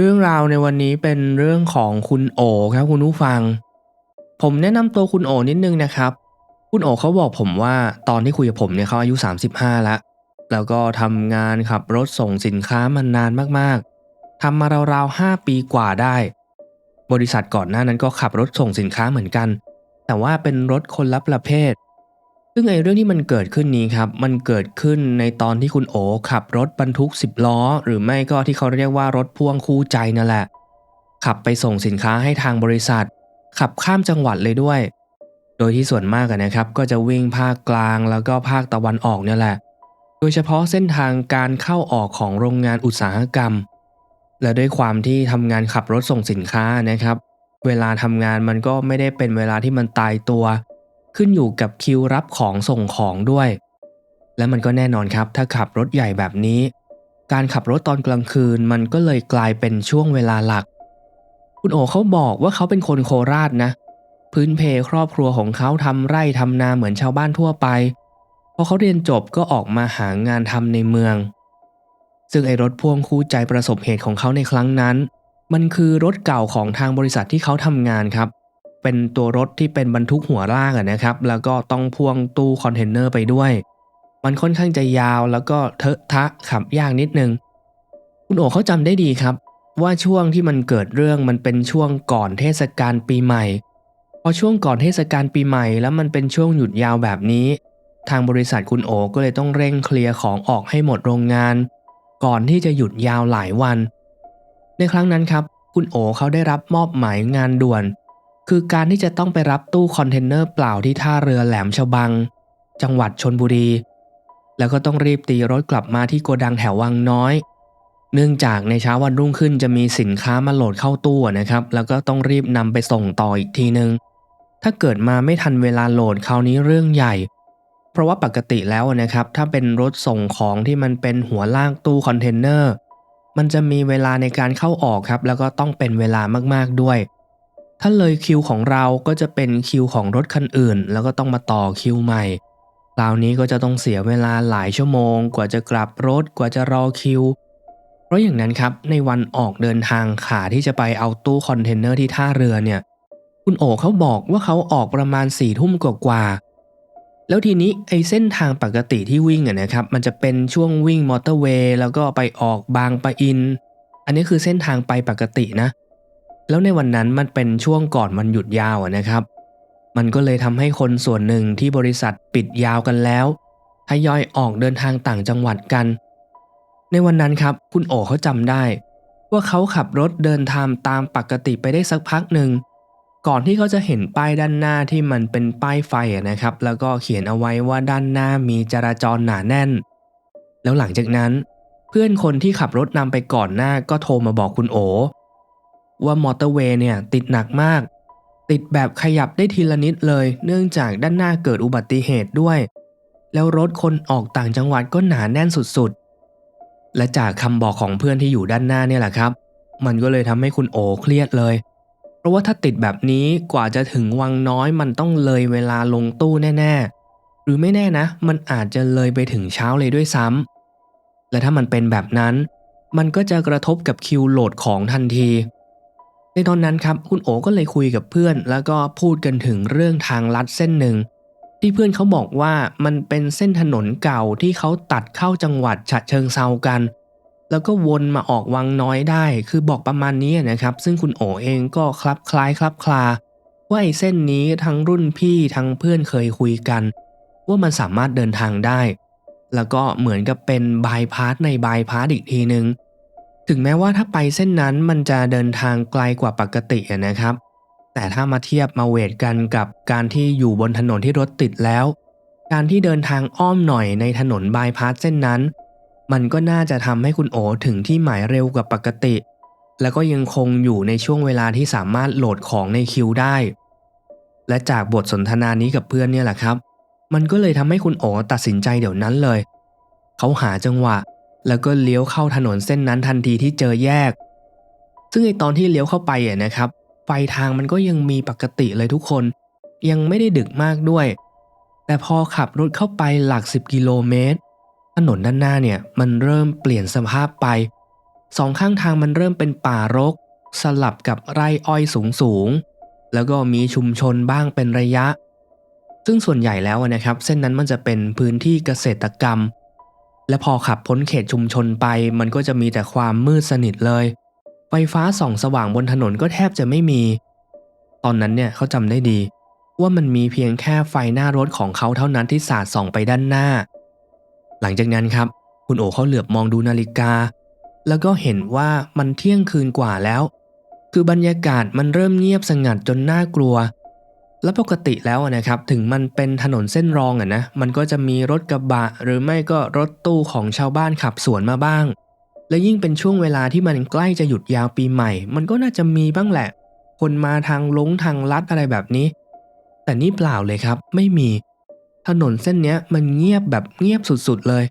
เรื่องราวในวันนี้เป็นเรื่องของคุณโอครับคุณผู้ฟัง ผมแนะนำตัวคุณโอนิดนึงนะครับ คุณโอเขาบอกผมว่าตอนที่คุยกับผมเนี่ยเขาอายุ 35 แล้ว แล้วก็ทำงานขับรถส่งสินค้ามานานมากๆทำมาราวๆ 5 ปีกว่าได้ บริษัทก่อนหน้านั้นก็ขับรถส่งสินค้าเหมือนกัน แต่ว่าเป็นรถคนละประเภท ซึ่งไอ้เรื่องที่มันเกิดขึ้นนี้ครับมันเกิดขึ้นในตอนที่คุณโอขับรถบรรทุก 10 ล้อ หรือไม่ก็ที่เขาเรียกว่ารถพ่วงคู่ใจนั่นแหละ ขับไปส่งสินค้าให้ทางบริษัท ขับข้ามจังหวัดเลยด้วย โดยที่ส่วนมากนะครับ ก็จะวิ่งภาคกลางแล้วก็ภาคตะวันออกเนี่ยแหละ โดยเฉพาะเส้นทางการเข้าออกของโรงงานอุตสาหกรรม และด้วยความที่ทำงานขับรถส่งสินค้านะครับ เวลาทำงานมันก็ไม่ได้เป็นเวลาที่มันตายตัว ขึ้นอยู่กับคิวรับของส่งของด้วย และมันก็แน่นอนครับ ถ้าขับรถใหญ่แบบนี้ การขับรถตอนกลางคืนมันก็เลยกลายเป็นช่วงเวลาหลัก คุณโอเขาบอกว่าเขาเป็นคนโคราชนะ พื้นเพครอบครัวของเขาทำไร่ทำนาเหมือนชาวบ้านทั่วไปพอเขาเรียนจบก็ออกมาหางานทำในเมือง ซึ่งไอ้รถพ่วงคู่ใจประสบเหตุของเขาในครั้งนั้น มันคือรถเก่าของทางบริษัทที่เขาทำงานครับ เป็นตัวรถที่เป็นบรรทุกหัวลากะนะครับ แล้วก็ต้องพ่วงตู้คอนเทนเนอร์ไปด้วย มันค่อนข้างจะยาวแล้วก็เทอะทะขับยากนิดนึง คุณโอ๋เขาจำได้ดีครับ ว่าช่วงที่มันเกิดเรื่องมันเป็นช่วงก่อนเทศกาลปีใหม่ พอช่วงก่อนเทศกาลปีใหม่ แล้วมันเป็นช่วงหยุดยาวแบบนี้ ทางบริษัทคุณโอ๋ก็เลยต้องเร่งเคลียร์ของออกให้หมดโรงงาน ก่อนที่จะหยุดยาวหลายวัน ในครั้งนั้นครับ คุณโอ๋เขาได้รับมอบหมายงานด่วน คือการที่จะต้องไปรับตู้คอนเทนเนอร์เปล่าที่ท่าเรือแหลมฉบัง จังหวัดชนบุรี แล้วก็ต้องรีบตีรถกลับมาที่โกดังแถววังน้อย เนื่องจากในเช้าวันรุ่งขึ้นจะมีสินค้ามาโหลดเข้าตู้นะครับ แล้วก็ต้องรีบนำไปส่งต่ออีกทีนึง ถ้าเกิดมาไม่ทันเวลาโหลดคราวนี้เรื่องใหญ่ เพราะว่าปกติแล้วนะครับ ถ้าเป็นรถส่งของที่มันเป็นหัวลากตู้คอนเทนเนอร์ มันจะมีเวลาในการเข้าออกครับ แล้วก็ต้องเป็นเวลามากๆด้วย ถ้าเลยคิวของเราก็จะเป็นคิวของรถคันอื่น แล้วก็ต้องมาต่อคิวใหม่คราวนี้ก็จะต้องเสียเวลาหลายชั่วโมง กว่าจะกลับรถกว่าจะรอคิว เพราะอย่างนั้นครับในวันออกเดินทางขาที่จะไปเอาตู้คอนเทนเนอร์ที่ท่าเรือเนี่ย คุณโอเขาบอกว่าเขาออกประมาณสี่ทุ่มกว่าๆแล้วทีนี้ไอ้เส้นทางปกติที่วิ่งอะนะครับ มันจะเป็นช่วงวิ่งมอเตอร์เวย์แล้วก็ไปออกบางปะอิน อันนี้คือเส้นทางไปปกตินะ แล้วในวันนั้นมันเป็นช่วงก่อนวันหยุดยาวนะครับ มันก็เลยทำให้คนส่วนหนึ่งที่บริษัทปิดยาวกันแล้วทยอยออกเดินทางต่างจังหวัดกัน ในวันนั้นครับคุณโอเขาจำได้ ว่าเขาขับรถเดินทางตามปกติไปได้สักพักหนึ่งก่อนที่เขาจะเห็นป้ายด้านหน้าที่มันเป็นป้ายไฟนะครับ แล้วก็เขียนเอาไว้ว่าด้านหน้ามีจราจรหนาแน่น แล้วหลังจากนั้น เพื่อนคนที่ขับรถนำไปก่อนหน้าก็โทรมาบอกคุณโอ ว่ามอเตอร์เวย์เนี่ยติดหนักมาก ติดแบบขยับได้ทีละนิดเลย เนื่องจากด้านหน้าเกิดอุบัติเหตุด้วย แล้วรถคนออกต่างจังหวัดก็หนาแน่นสุดๆ และจากคำบอกของเพื่อนที่อยู่ด้านหน้าเนี่ยแหละครับ มันก็เลยทำให้คุณโอเครียดเลย เพราะว่าถ้าติดแบบนี้กว่าจะถึงวังน้อยมันต้องเลยเวลาลงตู้แน่ๆ หรือไม่แน่นะ มันอาจจะเลยไปถึงเช้าเลยด้วยซ้ำและถ้ามันเป็นแบบนั้น มันก็จะกระทบกับคิวโหลดของทันที ในตอนนั้นครับคุณโอก็เลยคุยกับเพื่อน แล้วก็พูดกันถึงเรื่องทางลัดเส้นหนึ่งที่เพื่อนเขาบอกว่ามันเป็นเส้นถนนเก่าที่เขาตัดเข้าจังหวัดฉะเชิงเซากัน แล้วก็วนมาออกวังน้อยได้ คือบอกประมาณนี้นะครับ ซึ่งคุณโอเองก็คลับคล้ายคลับคลาว่าไอ้เส้นนี้ทั้งรุ่นพี่ทั้งเพื่อนเคยคุยกัน ว่ามันสามารถเดินทางได้ แล้วก็เหมือนกับเป็นบายพาสในบายพาสอีกทีหนึ่ง ถึงแม้ว่าถ้าไปเส้นนั้นมันจะเดินทางไกลกว่าปกตินะครับ แต่ถ้ามาเทียบมาเวทกันกับการที่อยู่บนถนนที่รถติดแล้ว การที่เดินทางอ้อมหน่อยในถนนบายพาสเส้นนั้น มันก็น่าจะทำให้คุณโอถึงที่หมายเร็วกว่าปกติ แล้วก็ยังคงอยู่ในช่วงเวลาที่สามารถโหลดของในคิวได้ และจากบทสนทนานี้กับเพื่อนเนี่ยแหละครับ มันก็เลยทำให้คุณโอตัดสินใจเดี๋ยวนั้นเลย เขาหาจังหวะ แล้วก็เลี้ยวเข้าถนนเส้นนั้นทันทีที่เจอแยก ซึ่งในตอนที่เลี้ยวเข้าไปอะนะครับ ไฟทางมันก็ยังมีปกติเลยทุกคน ยังไม่ได้ดึกมากด้วย แต่พอขับรถเข้าไปหลัก 10 กิโลเมตร ถนนด้านหน้าเนี่ยมันเริ่มเปลี่ยนสภาพไป สองข้างทางมันเริ่มเป็นป่ารก สลับกับไร่อ้อยสูงสูงๆแล้วก็มีชุมชนบ้างเป็นระยะ ซึ่งส่วนใหญ่แล้วนะครับ เส้นนั้นมันจะเป็นพื้นที่เกษตรกรรม และพอขับพ้นเขตชุมชนไป มันก็จะมีแต่ความมืดสนิทเลย ไฟฟ้าส่องสว่างบนถนนก็แทบจะไม่มี ตอนนั้นเนี่ยเขาจำได้ดี ว่ามันมีเพียงแค่ไฟหน้ารถของเขาเท่านั้นที่สาดส่องไปด้านหน้า หลังจากนั้นครับ คุณโอเขาเหลือบมองดูนาฬิกา แล้วก็เห็นว่ามันเที่ยงคืนกว่าแล้ว คือบรรยากาศมันเริ่มเงียบสงัดจนน่ากลัว และปกติแล้วนะครับถึงมันเป็นถนนเส้นรองอะนะมันก็จะมีรถกระบะ หรือไม่ก็รถตู้ของชาวบ้านขับสวนมาบ้าง และยิ่งเป็นช่วงเวลาที่มันใกล้จะหยุดยาวปีใหม่ มันก็น่าจะมีบ้างแหละ คนมาทางลงทางลัดอะไรแบบนี้ แต่นี่เปล่าเลยครับ ไม่มี ถนนเส้นเนี้ยมันเงียบแบบเงียบสุดๆเลย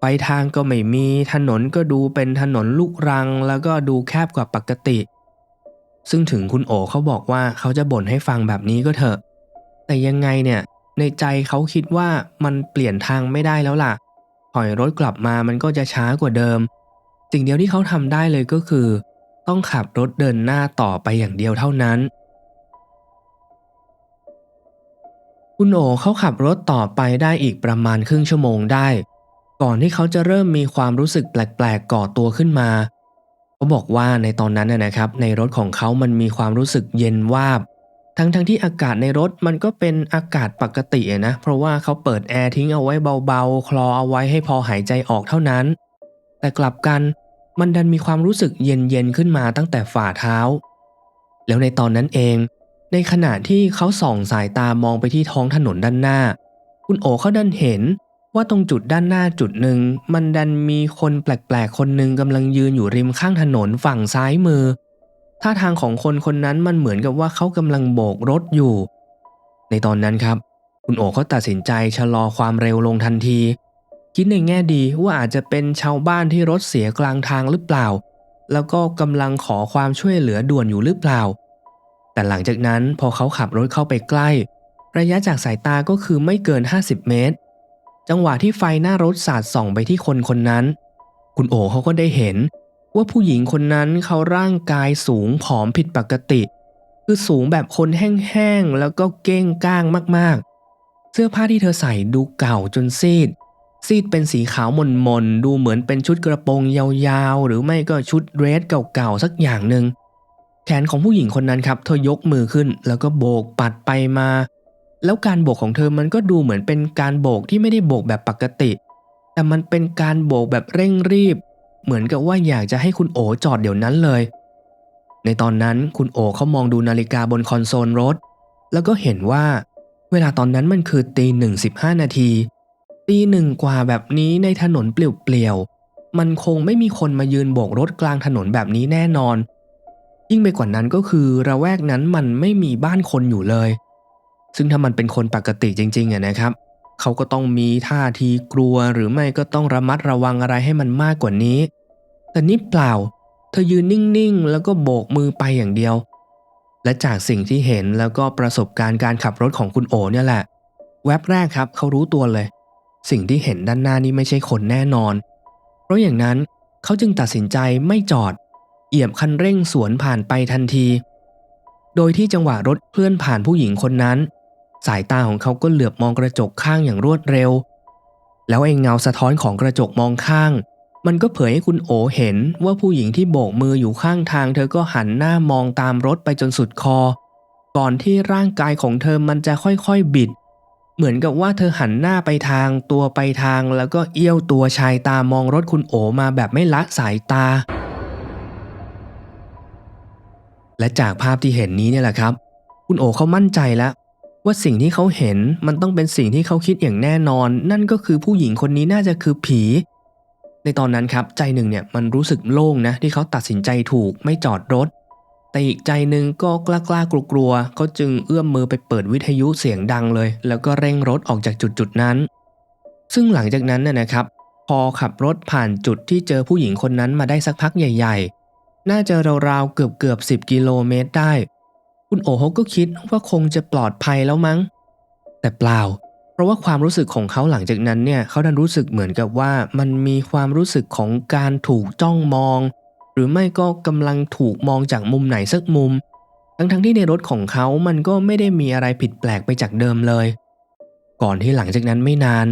ไปทางก็ไม่มีถนนก็ดูเป็นถนนลูกรัง แล้วก็ดูแคบกว่าปกติ ซึ่งถึงคุณโอเขาบอกว่าเขาจะบ่นให้ฟังแบบนี้ก็เถอะ แต่ยังไงเนี่ย ในใจเขาคิดว่ามันเปลี่ยนทางไม่ได้แล้วล่ะ ถอยรถกลับมามันก็จะช้ากว่าเดิม สิ่งเดียวที่เขาทำได้เลยก็คือ ต้องขับรถเดินหน้าต่อไปอย่างเดียวเท่านั้น คุณโอเขาขับรถต่อไปได้อีกประมาณครึ่งชั่วโมงได้ ก่อนที่เขาจะเริ่มมีความรู้สึกแปลกๆก่อตัวขึ้นมา เขาบอกว่าในตอนนั้นนะครับ ในรถของเขามันมีความรู้สึกเย็นวาบ ทั้งทั้งที่อากาศในรถมันก็เป็นอากาศปกตินะ เพราะว่าเขาเปิดแอร์ทิ้งเอาไว้เบาๆ คลอเอาไว้ให้พอหายใจออกเท่านั้น แต่กลับกันมันดันมีความรู้สึกเย็นๆขึ้นมาตั้งแต่ฝ่าเท้า แล้วในตอนนั้นเอง ในขณะที่เขาส่องสายตามองไปที่ท้องถนนด้านหน้า คุณโอเขาดันเห็น ว่าตรงจุดด้านหน้าจุดหนึ่งมันดันมีคนแปลกๆ คนหนึ่งกำลังยืนอยู่ริมข้างถนนฝั่งซ้ายมือ ท่าทางของคนคนนั้นมันเหมือนกับว่าเขากำลังโบกรถอยู่ ในตอนนั้นครับ คุณโอ๋เขาตัดสินใจชะลอความเร็วลงทันที คิดในแง่ดีว่าอาจจะเป็นชาวบ้านที่รถเสียกลางทางหรือเปล่า แล้วก็กำลังขอความช่วยเหลือด่วนอยู่หรือเปล่า แต่หลังจากนั้นพอเขาขับรถเข้าไปใกล้ ระยะจากสายตาก็คือไม่เกิน 50 เมตร จังหวะที่ไฟหน้ารถสาดส่องไปที่คนคนนั้น คุณโอเขาก็ได้เห็น ว่าผู้หญิงคนนั้นเขาร่างกายสูงผอมผิดปกติ คือสูงแบบคนแห้งๆแล้วก็เก้งก้างมากๆ เสื้อผ้าที่เธอใส่ดูเก่าจนซีด ซีดเป็นสีขาวมนๆดูเหมือนเป็นชุดกระโปรงยาวๆ หรือไม่ก็ชุดเดรสเก่าๆสักอย่างหนึ่งแขนของผู้หญิงคนนั้นครับ เธอยกมือขึ้น แล้วก็โบกปัดไปมา แล้วการโบกของเธอมันก็ดูเหมือนเป็นการโบกที่ไม่ได้โบกแบบปกติ แต่มันเป็นการโบกแบบเร่งรีบ เหมือนกับว่าอยากจะให้คุณโอจอดเดี๋ยวนั้นเลย ในตอนนั้นคุณโอเขามองดูนาฬิกาบนคอนโซลรถ แล้วก็เห็นว่า เวลาตอนนั้นมันคือตีหนึ่งสิบห้านาที ตีหนึ่งกว่าแบบนี้ในถนนเปลี่ยวๆ มันคงไม่มีคนมายืนโบกรถกลางถนนแบบนี้แน่นอน ยิ่งไปกว่านั้นก็คือระแวกนั้นมันไม่มีบ้านคนอยู่เลย ซึ่งถ้ามันเป็นคนปกติจริงๆอะนะครับ เขาก็ต้องมีท่าทีกลัวหรือไม่ก็ต้องระมัดระวังอะไรให้มันมากกว่านี้ แต่นี่เปล่า เธอยืนนิ่งๆ แล้วก็โบกมือไปอย่างเดียว และจากสิ่งที่เห็นแล้วก็ประสบการณ์การขับรถของคุณโอเนี่ยแหละ แวบแรกครับเขารู้ตัวเลย สิ่งที่เห็นด้านหน้านี้ไม่ใช่คนแน่นอน เพราะอย่างนั้นเขาจึงตัดสินใจไม่จอดเหยียบคันเร่งสวนผ่านไปทันที โดยที่จังหวะรถเคลื่อนผ่านผู้หญิงคนนั้น สายตาของเขาก็เหลือบมองกระจกข้างอย่างรวดเร็ว แล้วไอ้เงาสะท้อนของกระจกมองข้าง มันก็เผยให้คุณโอเห็นว่าผู้หญิงที่โบกมืออยู่ข้างทาง เธอก็หันหน้ามองตามรถไปจนสุดคอ ก่อนที่ร่างกายของเธอมันจะค่อยๆบิด เหมือนกับว่าเธอหันหน้าไปทางตัวไปทางแล้วก็เอี้ยวตัวชายตามองรถคุณโอมาแบบไม่ละสายตา และจากภาพที่เห็นนี้เนี่ยแหละครับ คุณโอเขามั่นใจแล้ว ว่าสิ่งที่เขาเห็นมันต้องเป็นสิ่งที่เขาคิดอย่างแน่นอน นั่นก็คือผู้หญิงคนนี้น่าจะคือผี ในตอนนั้นครับใจหนึ่งเนี่ยมันรู้สึกโล่งนะที่เขาตัดสินใจถูกไม่จอดรถ แต่อีกใจหนึ่งก็กล้ากล้ากลัวกลัวๆเขาจึงเอื้อมมือไปเปิดวิทยุเสียงดังเลย แล้วก็เร่งรถออกจากจุดจุดนั้น ซึ่งหลังจากนั้นน่ะนะครับ พอขับรถผ่านจุดที่เจอผู้หญิงคนนั้นมาได้สักพักใหญ่ ๆ น่าจะราวๆเกือบเกือบสิบกิโลเมตรได้ คุณโอเขาก็คิดว่าคงจะปลอดภัยแล้วมั้ง แต่เปล่า เพราะว่าความรู้สึกของเขาหลังจากนั้นเนี่ยเขาดันรู้สึกเหมือนกับว่ามันมีความรู้สึกของการถูกจ้องมอง หรือไม่ก็กำลังถูกมองจากมุมไหนสักมุม ทั้งๆที่ในรถของเขามันก็ไม่ได้มีอะไรผิดแปลกไปจากเดิมเลย ก่อนที่หลังจากนั้นไม่นาน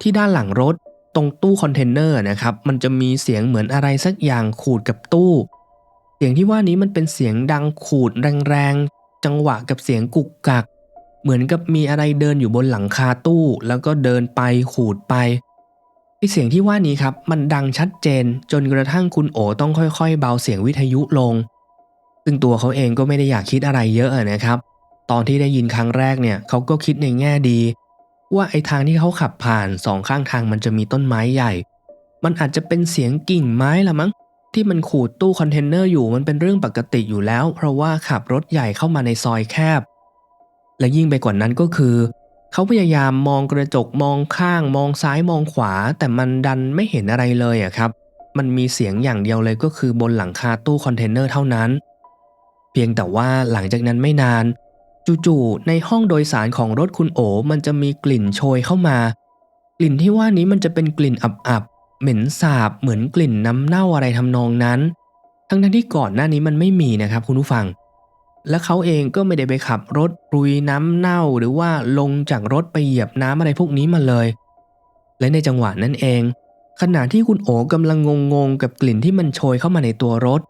ที่ด้านหลังรถตรงตู้คอนเทนเนอร์นะครับมันจะมีเสียงเหมือนอะไรสักอย่างขูดกับตู้ สียงที่ว่านี้มันเป็นเสียงดังขูดแรงๆ จังหวะกับเสียงกุกกัก เหมือนกับมีอะไรเดินอยู่บนหลังคาตู้ แล้วก็เดินไปขูดไปไอเสียงที่ว่านี้ครับ มันดังชัดเจนจนกระทั่งคุณโอต้องค่อยๆ เบาเสียงวิทยุลง ซึ่งตัวเขาเองก็ไม่ได้อยากคิดอะไรเยอะนะครับ ตอนที่ได้ยินครั้งแรกเนี่ยเขาก็คิดในแง่ดี ว่าไอทางที่เขาขับผ่านสองข้างทางมันจะมีต้นไม้ใหญ่ มันอาจจะเป็นเสียงกิ่งไม้ละมั้ง ที่มันขูดตู้คอนเทนเนอร์อยู่มันเป็นเรื่องปกติอยู่แล้ว เพราะว่าขับรถใหญ่เข้ามาในซอยแคบ และยิ่งไปกว่านั้นก็คือ เขาพยายามมองกระจกมองข้าง มองซ้ายมองขวา แต่มันดันไม่เห็นอะไรเลยอะครับ มันมีเสียงอย่างเดียวเลยก็คือบนหลังคาตู้คอนเทนเนอร์เท่านั้น เพียงแต่ว่าหลังจากนั้นไม่นานจู่ๆในห้องโดยสารของรถคุณโอมันจะมีกลิ่นโชยเข้ามา กลิ่นที่ว่านี้มันจะเป็นกลิ่นอับ เหม็นสาบเหมือนกลิ่นน้ำเน่าอะไรทำนองนั้น ทั้งทั้งที่ก่อนหน้านี้มันไม่มีนะครับคุณผู้ฟัง และเขาเองก็ไม่ได้ไปขับรถรุยน้ำเน่าหรือว่าลงจากรถไปเหยียบน้ำอะไรพวกนี้มาเลย และในจังหวะนั้นเอง ขณะที่คุณโอกำลังงงๆกับกลิ่นที่มันโชยเข้ามาในตัวรถ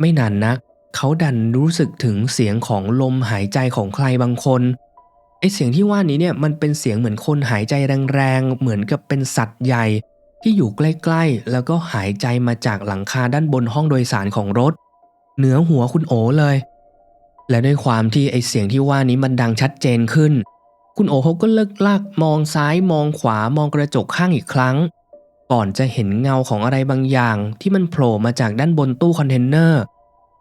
ไม่นานนักเขาดันรู้สึกถึงเสียงของลมหายใจของใครบางคนไอเสียงที่ว่านี้เนี่ยมันเป็นเสียงเหมือนคนหายใจแรงๆ เหมือนกับเป็นสัตว์ใหญ่ ที่อยู่ใกล้ๆ แล้วก็หายใจมาจากหลังคาด้านบนห้องโดยสารของรถ เหนือหัวคุณโอเลย และด้วยความที่ไอเสียงที่ว่านี้มันดังชัดเจนขึ้น คุณโอเขาก็เลิกลากมองซ้ายมองขวามองกระจกข้างอีกครั้ง ก่อนจะเห็นเงาของอะไรบางอย่าง ที่มันโผล่มาจากด้านบนตู้คอนเทนเนอร์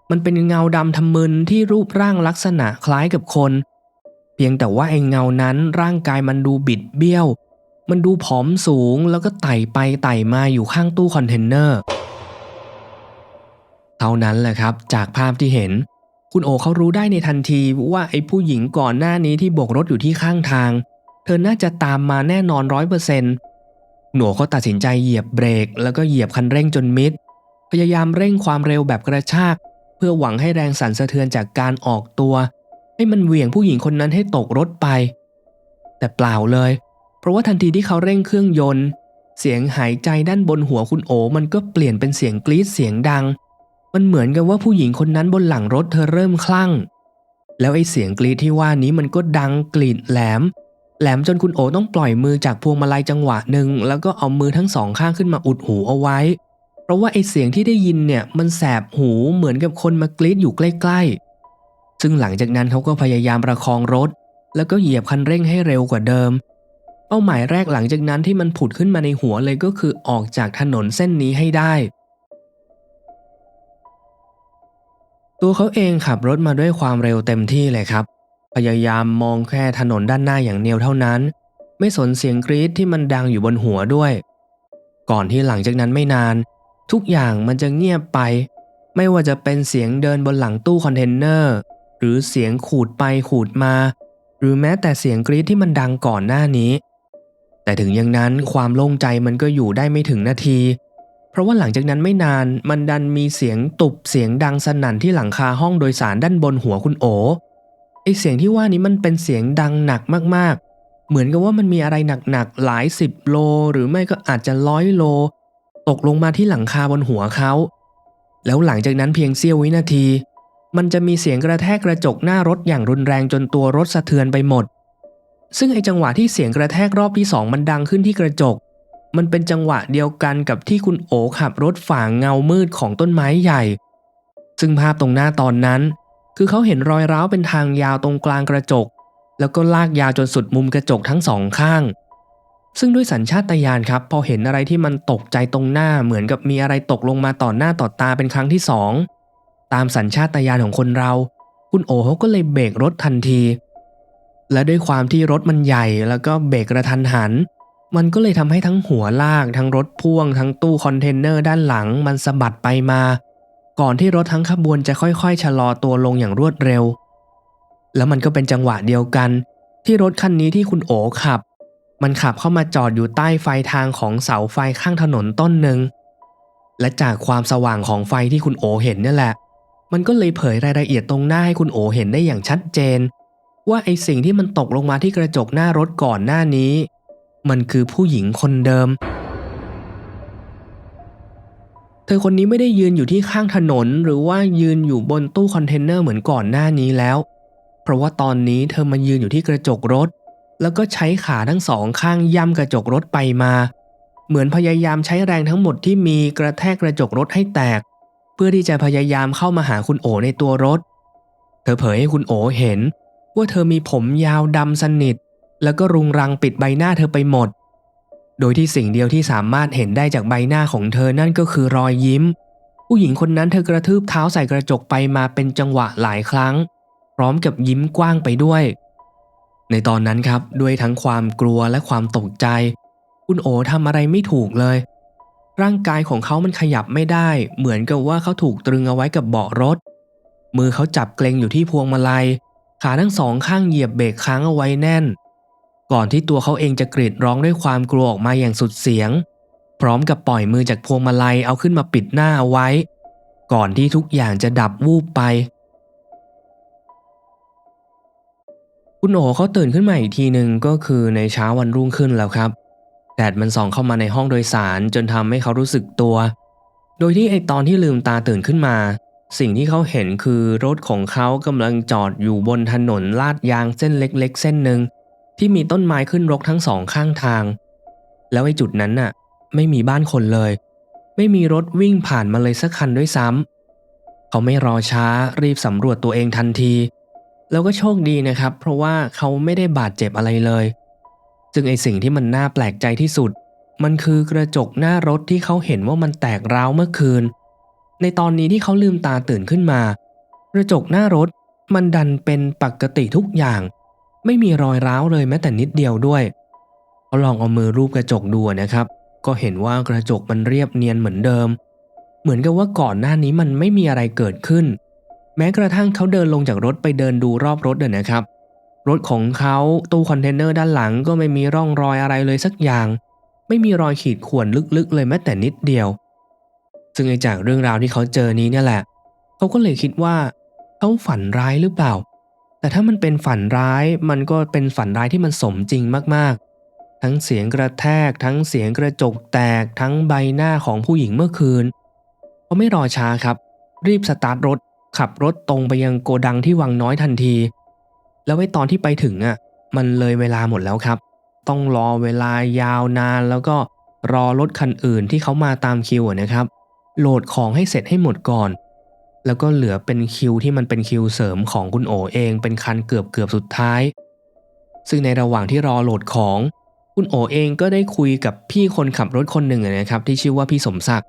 มันเป็นเงาดำทำมึนที่รูปร่างลักษณะคล้ายกับคน เพียงแต่ว่าไอเงานั้นร่างกายมันดูบิดเบี้ยว มันดูผอมสูงแล้วก็ไต่ไปไต่มาอยู่ข้างตู้คอนเทนเนอร์ เท่านั้นแหละครับจากภาพที่เห็น คุณโอเขารู้ได้ในทันทีว่าไอ้ผู้หญิงก่อนหน้านี้ที่โบกรถอยู่ที่ข้างทาง เธอน่าจะตามมาแน่นอนร้อยเปอร์เซ็นต์หนูเขาตัดสินใจเหยียบเบรก แล้วก็เหยียบคันเร่งจนมิด พยายามเร่งความเร็วแบบกระชาก เพื่อหวังให้แรงสั่นสะเทือนจากการออกตัว ให้มันเหวี่ยงผู้หญิงคนนั้นให้ตกรถไป แต่เปล่าเลย เพราะว่าทันทีที่เขาเร่งเครื่องยนต์ เสียงหายใจด้านบนหัวคุณโอ มันก็เปลี่ยนเป็นเสียงกรี๊ดเสียงดัง มันเหมือนกับว่าผู้หญิงคนนั้นบนหลังรถเธอเริ่มคลั่ง แล้วไอ้เสียงกรีดที่ว่านี้มันก็ดังกรีดแหลม แหลมจนคุณโอต้องปล่อยมือจากพวงมาลัยจังหวะหนึ่งแล้วก็เอามือทั้งสองข้างขึ้นมาอุดหูเอาไว้ เพราะว่าไอ้เสียงที่ได้ยินเนี่ยมันแสบหูเหมือนกับคนมากรีดอยู่ใกล้ ๆ ซึ่งหลังจากนั้นเขาก็พยายามประคองรถ แล้วก็เหยียบคันเร่งให้เร็วกว่าเดิม เป้าหมายแรกหลังจากนั้นที่มันผุดขึ้นมาในหัวเลยก็คือออกจากถนนเส้นนี้ให้ได้ ตัวเขาเองขับรถมาด้วยความเร็วเต็มที่เลยครับ พยายามมองแค่ถนนด้านหน้าอย่างเดียวเท่านั้น ไม่สนเสียงกรี๊ดที่มันดังอยู่บนหัวด้วย ก่อนที่หลังจากนั้นไม่นาน ทุกอย่างมันจะเงียบไป ไม่ว่าจะเป็นเสียงเดินบนหลังตู้คอนเทนเนอร์หรือเสียงขูดไปขูดมา หรือแม้แต่เสียงกรี๊ดที่มันดังก่อนหน้านี้ แต่ถึงอย่างนั้นความโล่งใจมันก็อยู่ได้ไม่ถึงนาที เพราะว่าหลังจากนั้นไม่นานมันดันมีเสียงตุบเสียงดังสนั่นที่หลังคาห้องโดยสารด้านบนหัวคุณโอไอเสียงที่ว่านี้มันเป็นเสียงดังหนักมากๆ เหมือนกับว่ามันมีอะไรหนักๆหลายสิบโล หรือไม่ก็อาจจะร้อยโล ตกลงมาที่หลังคาบนหัวเขา แล้วหลังจากนั้นเพียงเสี้ยววินาที มันจะมีเสียงกระแทกกระจกหน้ารถอย่างรุนแรงจนตัวรถสะเทือนไปหมด ซึ่งไอจังหวะที่เสียงกระแทกรอบที่สองมันดังขึ้นที่กระจก มันเป็นจังหวะเดียวกันกับที่คุณโอขับรถฝ่าเงามืดของต้นไม้ใหญ่ ซึ่งภาพตรงหน้าตอนนั้น คือเขาเห็นรอยร้าวเป็นทางยาวตรงกลางกระจก แล้วก็ลากยาวจนสุดมุมกระจกทั้งสองข้าง ซึ่งด้วยสัญชาตญาณครับ พอเห็นอะไรที่มันตกใจตรงหน้าเหมือนกับมีอะไรตกลงมาต่อหน้าต่อตาเป็นครั้งที่สองตามสัญชาตญาณของคนเรา คุณโอเขาก็เลยเบรกรถทันที และด้วยความที่รถมันใหญ่แล้วก็เบรกกระทันหัน มันก็เลยทำให้ทั้งหัวลาก ทั้งรถพ่วง ทั้งตู้คอนเทนเนอร์ด้านหลัง มันสะบัดไปมา ก่อนที่รถทั้งขบวนจะค่อยๆชะลอตัวลงอย่างรวดเร็ว แล้วมันก็เป็นจังหวะเดียวกัน ที่รถคันนี้ที่คุณโอขับ มันขับเข้ามาจอดอยู่ใต้ไฟทางของเสาไฟข้างถนนต้นหนึ่งและจากความสว่างของไฟที่คุณโอเห็นนี่แหละ มันก็เลยเผยรายละเอียดตรงหน้าให้คุณโอเห็นได้อย่างชัดเจน ว่าไอสิ่งที่มันตกลงมาที่กระจกหน้ารถก่อนหน้านี้ มันคือผู้หญิงคนเดิม เธอคนนี้ไม่ได้ยืนอยู่ที่ข้างถนนหรือว่ายืนอยู่บนตู้คอนเทนเนอร์เหมือนก่อนหน้านี้แล้ว เพราะว่าตอนนี้เธอมายืนอยู่ที่กระจกรถ แล้วก็ใช้ขาทั้งสองข้างย่ำกระจกรถไปมา เหมือนพยายามใช้แรงทั้งหมดที่มีกระแทกกระจกรถให้แตก เพื่อที่จะพยายามเข้ามาหาคุณโอในตัวรถเธอเผยให้คุณโอเห็น ว่าเธอมีผมยาวดำสนิท แล้วก็รุงรังปิดใบหน้าเธอไปหมด โดยที่สิ่งเดียวที่สามารถเห็นได้จากใบหน้าของเธอนั่นก็คือรอยยิ้ม ผู้หญิงคนนั้นเธอกระทืบเท้าใส่กระจกไปมาเป็นจังหวะหลายครั้ง พร้อมกับยิ้มกว้างไปด้วย ในตอนนั้นครับด้วยทั้งความกลัวและความตกใจ คุณโอทำอะไรไม่ถูกเลย ร่างกายของเขามันขยับไม่ได้ เหมือนกับว่าเขาถูกตรึงเอาไว้กับเบาะรถมือเขาจับเกรงอยู่ที่พวงมาลัย ขาทั้งสองข้างเหยียบเบรกค้างเอาไว้แน่น ก่อนที่ตัวเขาเองจะกรีดร้องด้วยความกลัวออกมาอย่างสุดเสียง พร้อมกับปล่อยมือจากพวงมาลัยเอาขึ้นมาปิดหน้าเอาไว้ ก่อนที่ทุกอย่างจะดับวูบไป คุณโอเขาตื่นขึ้นมาอีกทีหนึ่งก็คือในเช้าวันรุ่งขึ้นแล้วครับแดดมันส่องเข้ามาในห้องโดยสารจนทำให้เขารู้สึกตัว โดยที่ไอตอนที่ลืมตาตื่นขึ้นมา สิ่งที่เขาเห็นคือรถของเขากำลังจอดอยู่บนถนนลาดยางเส้นเล็ก ๆ เส้นหนึ่งที่มีต้นไม้ขึ้นรกทั้งสองข้างทาง แล้วไอ้จุดนั้นน่ะ ไม่มีบ้านคนเลย ไม่มีรถวิ่งผ่านมาเลยสักคันด้วยซ้ำเขาไม่รอช้ารีบสำรวจตัวเองทันที แล้วก็โชคดีนะครับ เพราะว่าเขาไม่ได้บาดเจ็บอะไรเลยซึ่งไอสิ่งที่มันน่าแปลกใจที่สุด มันคือกระจกหน้ารถที่เขาเห็นว่ามันแตกร้าวเมื่อคืน ในตอนนี้ที่เขาลืมตาตื่นขึ้นมา กระจกหน้ารถมันดันเป็นปกติทุกอย่าง ไม่มีรอยร้าวเลยแม้แต่นิดเดียวด้วยเขาลองเอามือรูปกระจกดูนะครับ ก็เห็นว่ากระจกมันเรียบเนียนเหมือนเดิม เหมือนกับว่าก่อนหน้านี้มันไม่มีอะไรเกิดขึ้น แม้กระทั่งเขาเดินลงจากรถไปเดินดูรอบรถเดินนะครับ รถของเขาตู้คอนเทนเนอร์ด้านหลังก็ไม่มีร่องรอยอะไรเลยสักอย่าง ไม่มีรอยขีดข่วนลึกๆ เลยแม้แต่นิดเดียว ซึ่งจากเรื่องราวที่เขาเจอนี้เนี่ยแหละ เขาก็เลยคิดว่าเขาฝันร้ายหรือเปล่า แต่ถ้ามันเป็นฝันร้ายมันก็เป็นฝันร้ายที่มันสมจริงมากๆ ทั้งเสียงกระแทก ทั้งเสียงกระจกแตก ทั้งใบหน้าของผู้หญิงเมื่อคืนเขาไม่รอช้าครับ รีบสตาร์ทรถ ขับรถตรงไปยังโกดังที่วังน้อยทันที แล้วไอ้ตอนที่ไปถึงอะ มันเลยเวลาหมดแล้วครับ ต้องรอเวลายาวนานแล้วก็รอรถคันอื่นที่เขามาตามคิวนะครับ โหลดของให้เสร็จให้หมดก่อน แล้วก็เหลือเป็นคิวที่มันเป็นคิวเสริมของคุณโอเองเป็นคันเกือบเกือบสุดท้าย ซึ่งในระหว่างที่รอโหลดของ คุณโอเองก็ได้คุยกับพี่คนขับรถคนหนึ่งนะครับที่ชื่อว่าพี่สมศักดิ์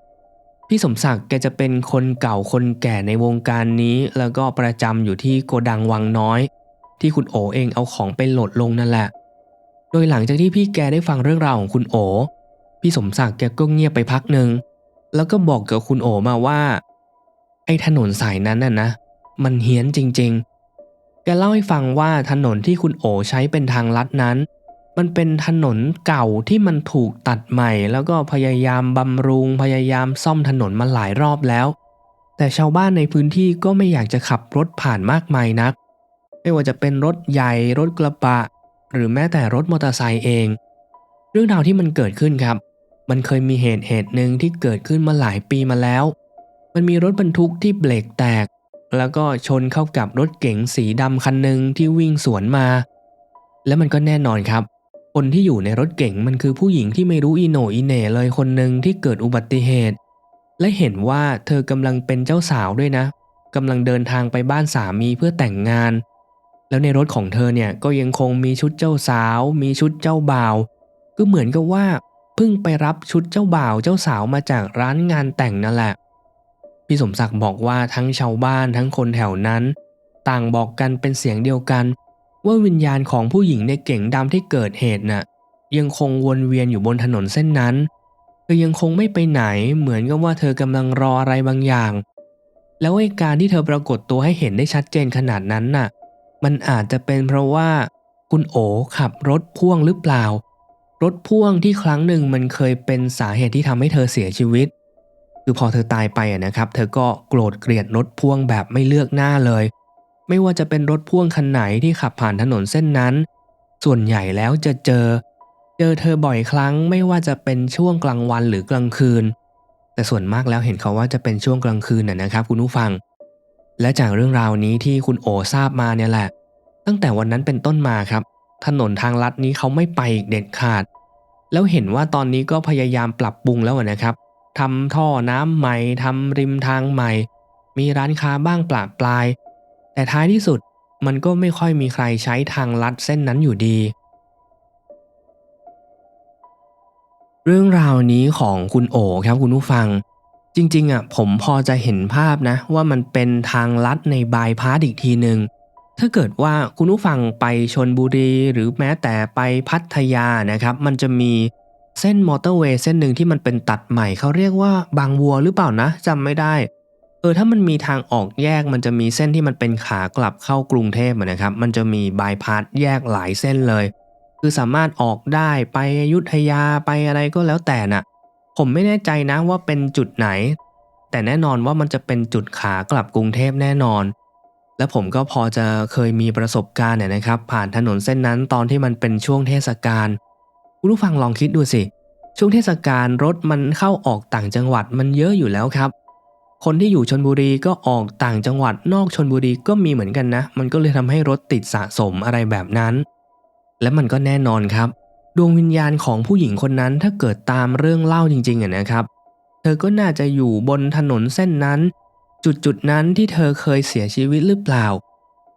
พี่สมศักดิ์แกจะเป็นคนเก่าคนแก่ในวงการนี้ แล้วก็ประจำอยู่ที่โกดังวังน้อย ที่คุณโอเองเอาของไปโหลดลงนั่นแหละ โดยหลังจากที่พี่แกได้ฟังเรื่องราวของคุณโอพี่สมศักดิ์แกก็เงียบไปพักหนึ่ง แล้วก็บอกกับคุณโอมาว่า ไอ้ถนนสายนั้นน่ะนะ มันเฮี้ยนจริง ๆ แกเล่าให้ฟังว่าถนนที่คุณโอใช้เป็นทางลัดนั้น มันเป็นถนนเก่าที่มันถูกตัดใหม่ แล้วก็พยายามบำรุงพยายามซ่อมถนนมาหลายรอบแล้ว แต่ชาวบ้านในพื้นที่ก็ไม่อยากจะขับรถผ่านมากมายนัก ไม่ว่าจะเป็นรถใหญ่รถกระบะ หรือแม้แต่รถมอเตอร์ไซค์เอง เรื่องราวที่มันเกิดขึ้นครับ มันเคยมีเหตุเหตุหนึ่งที่เกิดขึ้นมาหลายปีมาแล้ว มันมีรถบรรทุกที่เบรกแตก แล้วก็ชนเข้ากับรถเก๋งสีดำคันหนึ่งที่วิ่งสวนมา และมันก็แน่นอนครับ คนที่อยู่ในรถเก๋งมันคือผู้หญิงที่ไม่รู้อีโหนอีเหน่เลยคนหนึ่งที่เกิดอุบัติเหตุ และเห็นว่าเธอกำลังเป็นเจ้าสาวด้วยนะกำลังเดินทางไปบ้านสามีเพื่อแต่งงาน แล้วในรถของเธอเนี่ยก็ยังคงมีชุดเจ้าสาว มีชุดเจ้าบ่าว ก็เหมือนกับว่า พิ่งไปรับชุดเจ้าบ่าวเจ้าสาวมาจากร้านงานแต่งนั่นแหละ พี่สมศักดิ์บอกว่าทั้งชาวบ้านทั้งคนแถวนั้น ต่างบอกกันเป็นเสียงเดียวกัน ว่าวิญญาณของผู้หญิงในเก๋งดำที่เกิดเหตุน่ะยังคงวนเวียนอยู่บนถนนเส้นนั้นเธอยังคงไม่ไปไหนเหมือนกับว่าเธอกำลังรออะไรบางอย่าง แล้วไอ้การที่เธอปรากฏตัวให้เห็นได้ชัดเจนขนาดนั้นน่ะ มันอาจจะเป็นเพราะว่า คุณโอขับรถพ่วงหรือเปล่า รถพ่วงที่ครั้งหนึ่งมันเคยเป็นสาเหตุที่ทำให้เธอเสียชีวิต คือพอเธอตายไปอะนะครับ เธอก็โกรธเกลียดรถพ่วงแบบไม่เลือกหน้าเลย ไม่ว่าจะเป็นรถพ่วงคันไหนที่ขับผ่านถนนเส้นนั้น ส่วนใหญ่แล้วจะเจอ เจอเธอบ่อยครั้งไม่ว่าจะเป็นช่วงกลางวันหรือกลางคืน แต่ส่วนมากแล้วเห็นเขาว่าจะเป็นช่วงกลางคืนน่ะนะครับ คุณผู้ฟัง และจากเรื่องราวนี้ที่คุณโอทราบมาเนี่ยแหละ ตั้งแต่วันนั้นเป็นต้นมาครับ ถนนทางลัดนี้เขาไม่ไปอีกเด็ดขาด แล้วเห็นว่าตอนนี้ก็พยายามปรับปรุงแล้วนะครับทำท่อน้ำใหม่ทำริมทางใหม่ มีร้านค้าบ้างปลาปลาย แต่ท้ายที่สุดมันก็ไม่ค่อยมีใครใช้ทางลัดเส้นนั้นอยู่ดี เรื่องราวนี้ของคุณโอครับคุณผู้ฟัง จริงๆอะผมพอจะเห็นภาพนะ ว่ามันเป็นทางลัดในบายพาสอีกทีหนึ่ง ถ้าเกิดว่าคุณผู้ฟังไปชนบุรีหรือแม้แต่ไปพัทยานะครับ มันจะมีเส้นมอเตอร์เวย์เส้นหนึ่งที่มันเป็นตัดใหม่เขาเรียกว่าบางวัวหรือเปล่านะจำไม่ได้เออถ้ามันมีทางออกแยกมันจะมีเส้นที่มันเป็นขากลับเข้ากรุงเทพนะครับ มันจะมีบายพาสแยกหลายเส้นเลย คือสามารถออกได้ไปอยุธยาไปอะไรก็แล้วแต่น่ะ ผมไม่แน่ใจนะว่าเป็นจุดไหน แต่แน่นอนว่ามันจะเป็นจุดขากลับกรุงเทพแน่นอน และผมก็พอจะเคยมีประสบการณ์เนี่ยนะครับ ผ่านถนนเส้นนั้นตอนที่มันเป็นช่วงเทศกาลคุณผู้ฟังลองคิดดูสิ ช่วงเทศกาลรถมันเข้าออกต่างจังหวัดมันเยอะอยู่แล้วครับ คนที่อยู่ชนบุรีก็ออกต่างจังหวัดนอกชนบุรีก็มีเหมือนกันนะ มันก็เลยทำให้รถติดสะสมอะไรแบบนั้น และมันก็แน่นอนครับ ดวงวิญญาณของผู้หญิงคนนั้นถ้าเกิดตามเรื่องเล่าจริงๆอะนะครับ เธอก็น่าจะอยู่บนถนนเส้นนั้น จุดจุดๆนั้นที่เธอเคยเสียชีวิตหรือเปล่า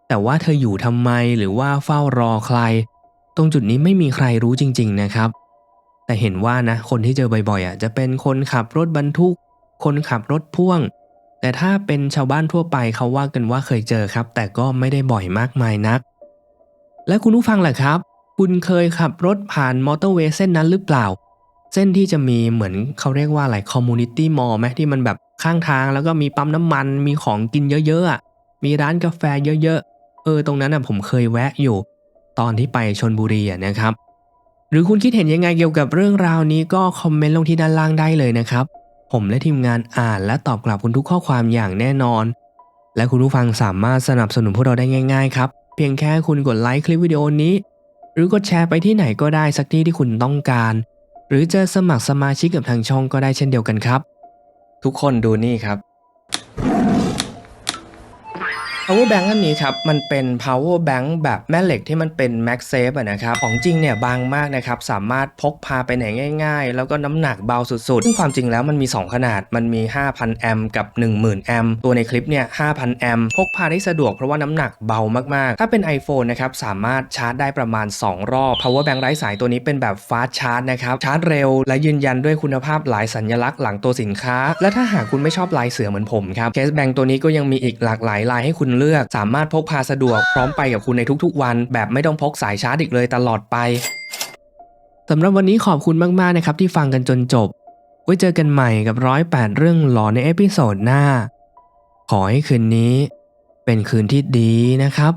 แต่ว่าเธออยู่ทำไมหรือว่าเฝ้ารอใคร ตรงจุดนี้ไม่มีใครรู้จริง ๆนะครับ แต่เห็นว่านะคนที่เจอบ่อยๆอะจะเป็นคนขับรถบรรทุก คนขับรถพ่วง แต่ถ้าเป็นชาวบ้านทั่วไปเขาว่ากันว่าเคยเจอครับ แต่ก็ไม่ได้บ่อยมากมายนัก และคุณผู้ฟังแหละครับ คุณเคยขับรถผ่านมอเตอร์เวย์เส้นนั้นหรือเปล่า เส้นที่จะมีเหมือนเขาเรียกว่าอะไรคอมมูนิตี้มอลไหมที่มันแบบ ข้างทางแล้วก็มีปั๊มน้ำมันมีของกินเยอะๆมีร้านกาแฟเยอะๆ เออตรงนั้นอะผมเคยแวะอยู่ ตอนที่ไปชนบุรีอะนะครับ หรือคุณคิดเห็นยังไงเกี่ยวกับเรื่องราวนี้ก็คอมเมนต์ลงที่ด้านล่างได้เลยนะครับ ผมและทีมงานอ่านและตอบกลับคุณทุกข้อความอย่างแน่นอน และคุณผู้ฟังสามารถสนับสนุนพวกเราได้ง่ายๆครับเพียงแค่คุณกดไลค์คลิปวิดีโอนี้ หรือกดแชร์ไปที่ไหนก็ได้สักที่ที่คุณต้องการ หรือจะสมัครสมาชิกกับทางช่องก็ได้เช่นเดียวกันครับ ทุกคนดูนี่ครับ power bank อันนี้ครับ มันเป็น power bank แบบแม่เหล็กที่มันเป็น MagSafe นะครับ ของจริงเนี่ยบางมากนะครับ สามารถพกพาไปไหนง่าย ๆ แล้วก็น้ำหนักเบาสุดๆ ซึ่งความจริงแล้วมันมี 2 ขนาด มันมี 5,000 แอมป์กับ 10,000 แอมป์ ตัวในคลิปเนี่ย 5,000 แอมป์ พกพาได้สะดวกเพราะว่าน้ำหนักเบามากๆ ถ้าเป็น iPhone นะครับ สามารถชาร์จได้ประมาณ 2 รอบ power bank ไร้สายตัวนี้เป็นแบบ fast charge นะครับ ชาร์จเร็ว และยืนยันด้วยคุณภาพหลายสัญลักษณ์หลังตัวสินค้า และถ้าหากคุณไม่ชอบลายเสือเหมือนผมครับ case bank ตัวนี้ก็ยังมีอีกหลากหลายลายให้คุณเลือกสามารถพกพาสะดวกพร้อมไปกับคุณในทุกๆวัน แบบไม่ต้องพกสายชาร์จอีกเลยตลอดไปสำหรับวันนี้ขอบคุณมากๆนะครับที่ฟังกันจนจบ ไว้เจอกันใหม่กับร้อยแปดเรื่องหลอนในเอพิโซดหน้า ขอให้คืนนี้ เป็นคืนที่ดีนะครับ